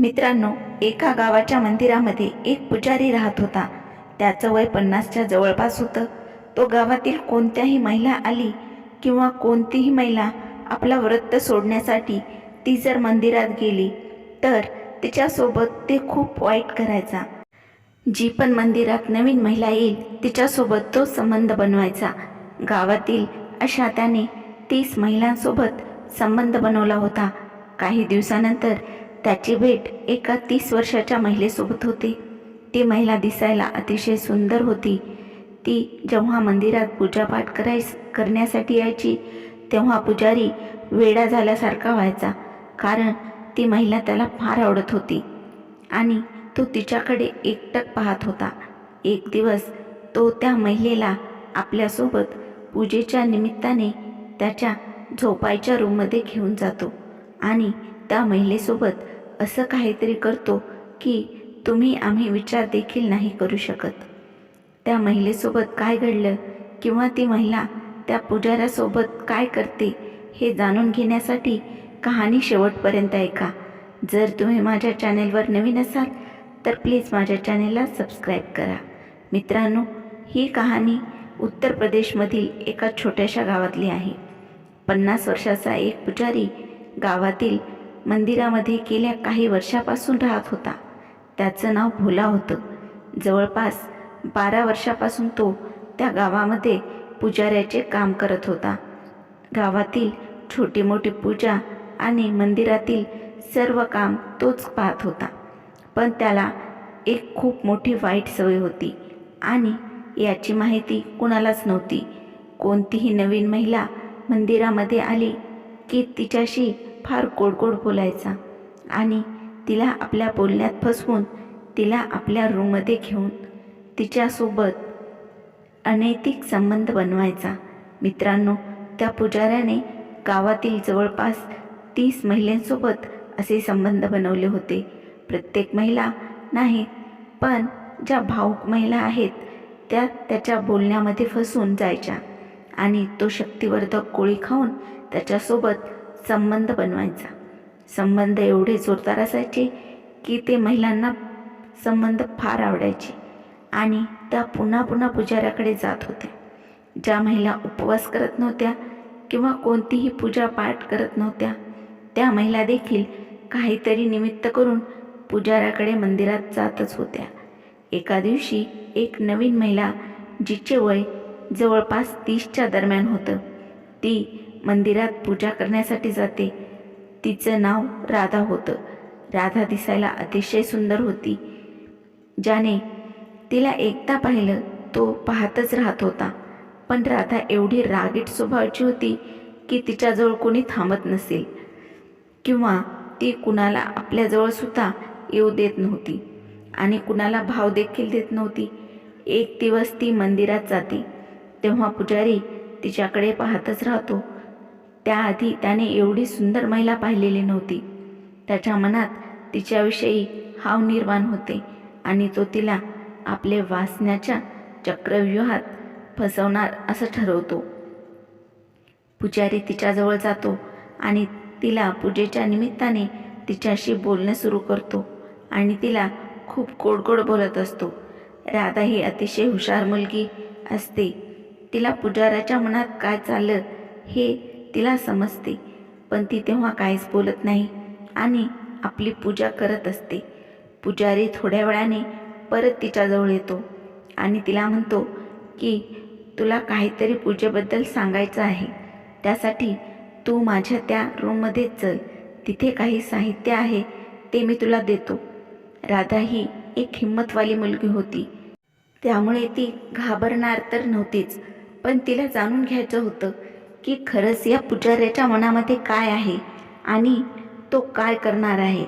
मित्रांनो एका गावाच्या मंदिरामध्ये एक पुजारी राहत होता. त्याचं वय पन्नासच्या जवळपास होतं. तो गावातील कोणत्याही महिला आली किंवा कोणतीही महिला आपला व्रत सोडण्यासाठी ती जर मंदिरात गेली तर तिच्यासोबत ते खूप वाईट करायचा. जी पण मंदिरात नवीन महिला येईल तिच्यासोबत तो संबंध बनवायचा. गावातील अशा त्याने तीस महिलांसोबत संबंध बनवला होता. काही दिवसानंतर त्याची भेट एका तीस वर्षाच्या महिलेसोबत होते. ती महिला दिसायला अतिशय सुंदर होती. ती जेव्हा मंदिरात पूजापाठ कराय करण्यासाठी यायची तेव्हा पुजारी वेडा झाल्यासारखा व्हायचा कारण ती महिला त्याला फार आवडत होती. आणि तो तिच्याकडे एकटक पाहत होता. एक दिवस तो त्या महिलेला आपल्यासोबत पूजेच्या निमित्ताने त्याच्या झोपायच्या रूममध्ये घेऊन जातो आणि त्या महिलेसोबत असं काहीतरी करतो की तुम्ही आम्ही विचार देखील नाही करू शकत. त्या महिलेसोबत काय घडलं किंवा ती महिला त्या पुजाऱ्यासोबत काय करते हे जाणून घेण्यासाठी कहाणी शेवटपर्यंत ऐका. जर तुम्ही माझ्या चॅनेलवर नवीन असाल तर प्लीज माझ्या चॅनेलला सबस्क्राईब करा. मित्रांनो ही कहाणी उत्तर प्रदेशमधील एका छोट्याशा गावातली आहे. पन्नास वर्षाचा एक पुजारी गावातील मंदिरामध्ये गेल्या काही वर्षापासून राहत होता. त्याचं नाव भोला होतं. जवळपास बारा वर्षापासून तो त्या गावामध्ये पुजाऱ्याचे काम करत होता. गावातील छोटी मोठी पूजा आणि मंदिरातील सर्व काम तोच पाहत होता. पण त्याला एक खूप मोठी वाईट सवय होती आणि याची माहिती कुणालाच नव्हती. कोणतीही नवीन महिला मंदिरामध्ये आली की तिच्याशी फार गोड गोड बोलायचा आणि तिला आपल्या बोलण्यात फसवून तिला आपल्या रूममध्ये घेऊन तिच्यासोबत अनैतिक संबंध बनवायचा. मित्रांनो त्या पुजाऱ्याने गावातील जवळपास तीस महिलांसोबत असे संबंध बनवले होते. प्रत्येक महिला नाही पण ज्या भाऊक महिला आहेत त्या त्याच्या बोलण्यामध्ये फसून जायच्या आणि तो शक्तिवर्धक गोळी खाऊन त्याच्यासोबत संबंध बनवायचा. संबंध एवढे जोरदार असायचे की ते महिलांना संबंध फार आवडायचे आणि त्या पुन्हा पुन्हा पुजाऱ्याकडे जात होत्या ज्या महिला उपवास करत नव्हत्या किंवा कोणतीही पूजा पाठ करत नव्हत्या त्या महिला देखील काहीतरी निमित्त करून पुजाऱ्याकडे मंदिरात जातच होत्या. एका दिवशी एक नवीन महिला जिचे वय जवळपास तीसच्या दरम्यान होतं ती मंदिरात पूजा करण्यासाठी जाते. तिचं नाव राधा होतं. राधा दिसायला अतिशय सुंदर होती. ज्याने तिला एकदा पाहिलं तो पाहतच राहत होता. पण राधा एवढी रागीट स्वभावाची होती की तिच्याजवळ कोणी थांबत नसेल. किंवा ती कुणाला आपल्याजवळसुद्धा येऊ देत नव्हती. आणि कुणाला भाव देखील देत नव्हती. एक दिवस ती मंदिरात जाते. तेव्हा पुजारी तिच्याकडे पाहतच राहतो. त्याआधी त्याने एवढी सुंदर महिला पाहिलेली नव्हती. त्याच्या मनात तिच्याविषयी हाव निर्माण होते आणि तो तिला आपले वासण्याच्या चक्रव्यूहात फसवणार असं ठरवतो. पुजारी तिच्याजवळ जातो आणि तिला पूजेच्या निमित्ताने तिच्याशी बोलणं सुरू करतो आणि तिला खूप गोड गोड बोलत असतो. राधा ही अतिशय हुशार मुलगी असते. तिला पुजाऱ्याच्या मनात काय चाललं हे तिला समजते पण ती तेव्हा काहीच बोलत नाही आणि आपली पूजा करत असते. पुजारी थोड्या वेळाने परत तिच्याजवळ येतो आणि तिला म्हणतो की तुला काहीतरी पूजेबद्दल सांगायचं आहे. त्यासाठी तू माझ्या त्या रूममध्ये चल. तिथे काही साहित्य आहे ते मी तुला देतो. राधा ही एक हिंमतवाली मुलगी होती. त्यामुळे ती घाबरणार तर नव्हतीच पण तिला जाणून घ्यायचं होतं की खरंच या पुजाऱ्याच्या मनामध्ये काय आहे आणि तो काय करणार आहे?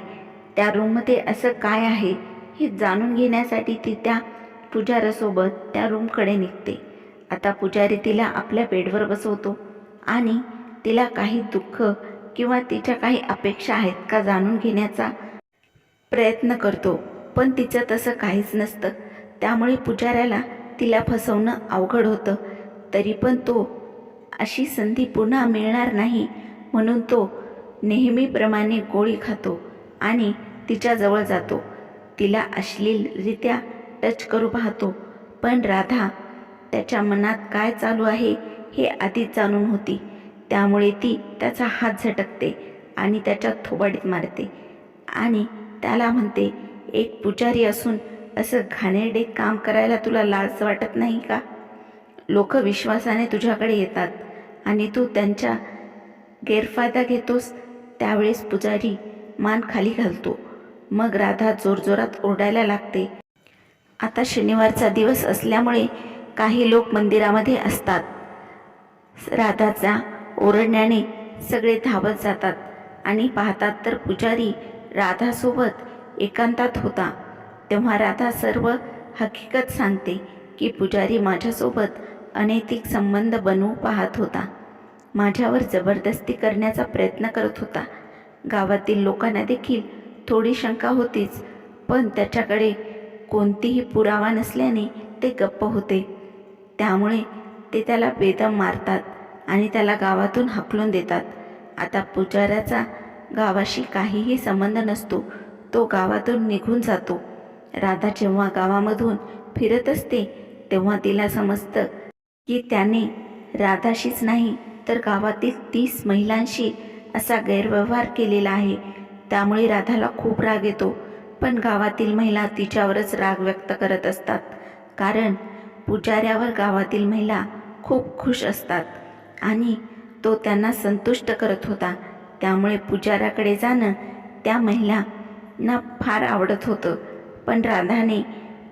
त्या रूममध्ये असं काय आहे हे जाणून घेण्यासाठी ती त्या पुजाऱ्यासोबत त्या रूमकडे निघते. आता पुजारी तिला आपल्या बेडवर बसवतो आणि तिला काही दुःख किंवा तिच्या काही अपेक्षा आहेत का जाणून घेण्याचा प्रयत्न करतो. पण तिचं तसं काहीच नसतं. त्यामुळे पुजाऱ्याला तिला फसवणं अवघड होतं. तरी पण तो अशी संधी पुन्हा मिळणार नाही. म्हणून तो नेहमीप्रमाणे गोळी खातो आणि तिच्याजवळ जातो. तिला अश्लीलरित्या टच करू पाहतो. पण राधा त्याच्या मनात काय चालू आहे हे आधीच जाणून होती. त्यामुळे ती त्याचा हात झटकते आणि त्याच्या थोबाडीत मारते. आणि त्याला म्हणते एक पुजारी असून असं घाणेरडे काम करायला तुला लाज वाटत नाही का? लोक विश्वासाने तुझ्याकडे येतात आणि तू त्यांच्या गैरफायदा घेतोस त्यावेळेस पुजारी मान खाली घालतो. मग राधा जोरजोरात ओरडायला लागते. आता शनिवारचा दिवस असल्यामुळे काही लोक मंदिरामध्ये असतात. राधाचा ओरडण्याने सगळे धावत जातात आणि पाहतात तर पुजारी राधासोबत एकांतात होता. तेव्हा राधा सर्व हकीकत सांगते की पुजारी माझ्यासोबत अनैतिक संबंध बनवू पाहत होता. माझ्यावर जबरदस्ती करण्याचा प्रयत्न करत होता. गावातील लोकांना देखील थोडी शंका होतीच पण त्याच्याकडे कोणतीही पुरावा नसल्याने ते गप्प होते. त्यामुळे ते त्याला बेदम मारतात आणि त्याला गावातून हकलून देतात. आता पुजाऱ्याचा गावाशी काहीही संबंध नसतो तो गावातून निघून जातो. राधा जेव्हा गावामधून फिरत असते तेव्हा तिला समजतं की त्याने राधाशीच नाही तर गावातील तीस महिलांशी असा गैरव्यवहार केलेला आहे. त्यामुळे राधाला खूप राग येतो. पण गावातील महिला तिच्यावरच राग व्यक्त करत असतात. कारण पुजाऱ्यावर गावातील महिला खूप खुश असतात आणि तो त्यांना संतुष्ट करत होता. त्यामुळे पुजाऱ्याकडे जाणं त्या महिलांना फार आवडत होतं. पण राधाने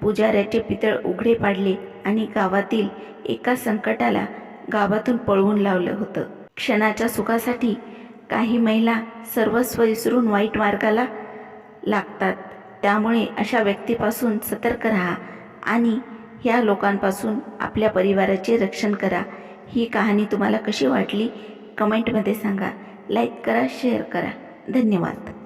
पुजाऱ्याचे पितळ उघडे पाडले. आणि गावातील एका संकटाला गावातून पळवून लावलं होतं. क्षणाच्या सुखासाठी काही महिला सर्वस्व विसरून वाईट मार्गाला लागतात. त्यामुळे अशा व्यक्तीपासून सतर्क राहा आणि ह्या लोकांपासून आपल्या परिवाराचे रक्षण करा. ही कहाणी तुम्हाला कशी वाटली? कमेंटमध्ये सांगा. लाईक करा शेअर करा. धन्यवाद.